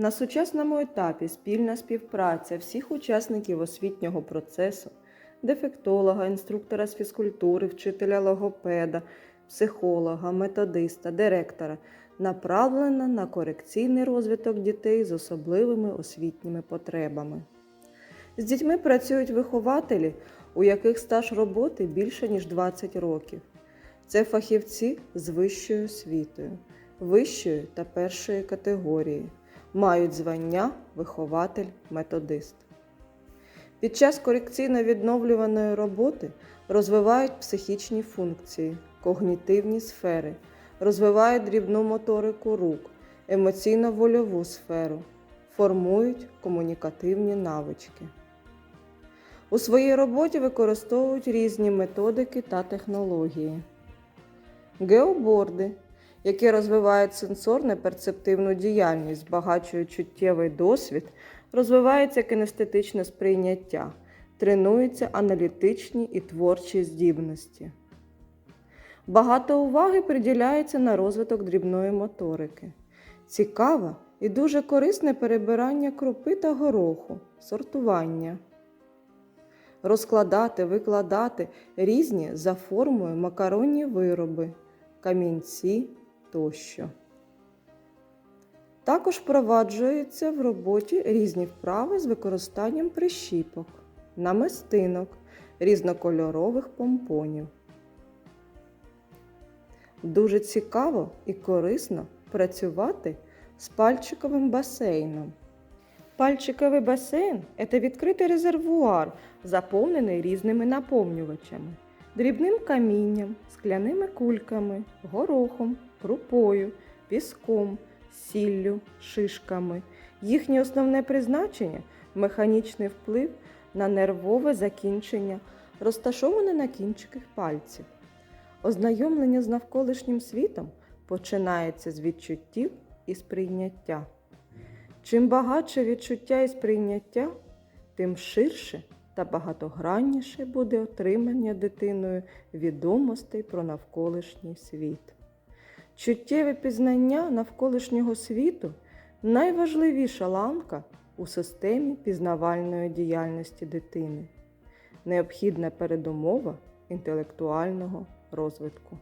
На сучасному етапі спільна співпраця всіх учасників освітнього процесу, дефектолога, інструктора з фізкультури, вчителя логопеда, психолога, методиста, директора направлена на корекційний розвиток дітей з особливими освітніми потребами. З дітьми працюють вихователі, у яких стаж роботи більше ніж 20 років. Це фахівці з вищою освітою, вищої та першої категорії, мають звання вихователь-методист. Під час корекційно-відновлюваної роботи розвивають психічні функції, когнітивні сфери, розвивають дрібну моторику рук, емоційно-вольову сферу, формують комунікативні навички. У своїй роботі використовують різні методики та технології. Геоборди, які розвивають сенсорно-перцептивну діяльність, збагачують чуттєвий досвід, розвивається кінестетичне сприйняття, тренуються аналітичні і творчі здібності. Багато уваги приділяється на розвиток дрібної моторики. Цікаве і дуже корисне перебирання крупи та гороху, сортування. Розкладати, викладати різні за формою макаронні вироби, камінці тощо. Також впроваджуються в роботі різні вправи з використанням прищіпок, намистинок, різнокольорових помпонів. Дуже цікаво і корисно працювати з пальчиковим басейном. Пальчиковий басейн це відкритий резервуар, заповнений різними наповнювачами, дрібним камінням, скляними кульками, горохом, крупою, піском, сіллю, шишками. Їхнє основне призначення механічний вплив на нервове закінчення, розташоване на кінчиках пальців. Ознайомлення з навколишнім світом починається з відчуттів і сприйняття. Чим багатше відчуття і сприйняття, тим ширше та багатогранніше буде отримання дитиною відомостей про навколишній світ. Чуттєве пізнання навколишнього світу найважливіша ланка у системі пізнавальної діяльності дитини, необхідна передумова інтелектуального розвитку.